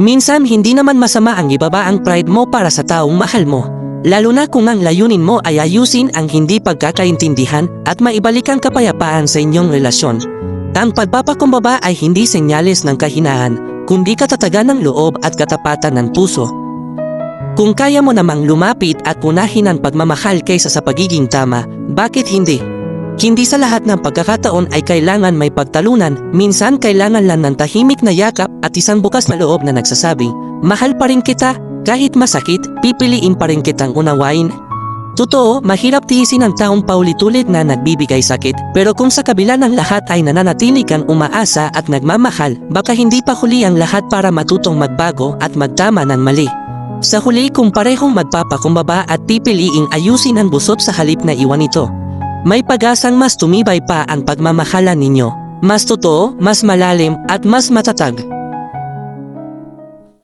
Minsan hindi naman masama ang ibaba ang pride mo para sa taong mahal mo. Lalo na kung ang layunin mo ay ayusin ang hindi pagkakaintindihan at maibalik ang kapayapaan sa inyong relasyon. Ang pagpapakumbaba ay hindi senyales ng kahinaan, kundi katatagan ng loob at katapatan ng puso. Kung kaya mo namang lumapit at punahin ang pagmamahal kaysa sa pagiging tama, bakit hindi? Hindi sa lahat ng pagkakataon ay kailangan may pagtalunan, minsan kailangan lang ng tahimik na yakap at isang bukas na loob na nagsasabing, mahal pa rin kita, kahit masakit, pipiliin pa rin kitang unawain. Totoo, mahirap tiisin ang taong paulit-ulit na nagbibigay sakit, pero kung sa kabila ng lahat ay nananatili kang umaasa at nagmamahal, baka hindi pa huli ang lahat para matutong magbago at magtama ng mali. Sa huli kung parehong magpapakumbaba at pipiliing ayusin ang busot sa halip na iwan ito. May pag-asang mas tumibay pa ang pagmamahalan ninyo. Mas totoo, mas malalim at mas matatag.